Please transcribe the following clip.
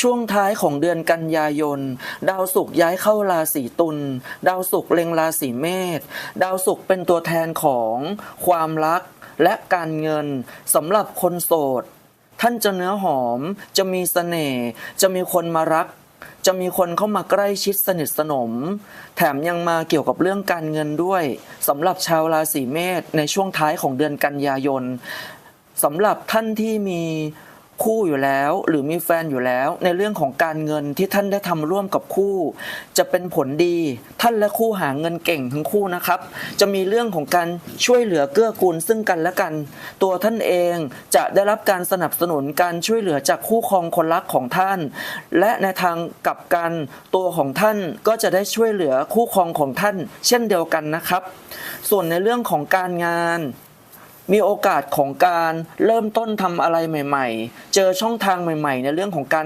ช่วงท้ายของเดือนกันยายน ดาวศุกร์ย้ายเข้าราศีตุล ดาวศุกร์เล็งราศีเมษ ดาวศุกร์เป็นตัวแทนของความรักและการเงินสำหรับคนโสด ท่านจะเนื้อหอม จะมีเสน่ห์ จะมีคนมารัก จะมีคนเข้ามาใกล้ชิดสนิทสนม แถมยังมาเกี่ยวกับเรื่องการเงินด้วยสำหรับชาวราศีเมษในช่วงท้ายของเดือนกันยายนสำหรับท่านที่มี คู่อยู่แล้ว หรือมีแฟนอยู่แล้ว ในเรื่องของการเงินที่ท่านได้ทำร่วมกับคู่ จะเป็นผลดี ท่านและคู่หาเงินเก่งทั้งคู่นะครับ จะมีเรื่องของการช่วยเหลือเกื้อกูลซึ่งกันและกัน ตัวท่านเองจะได้รับการสนับสนุนการช่วยเหลือจากคู่ครองคนรักของท่าน และในทางกลับกันตัวของท่านก็จะได้ช่วยเหลือคู่ครองของท่าน เช่นเดียวกันนะครับ ส่วนในเรื่องของการงาน มีโอกาสของการเริ่มต้นทำอะไรใหม่ ๆ เจอช่องทางใหม่ ๆ ในเรื่องของการ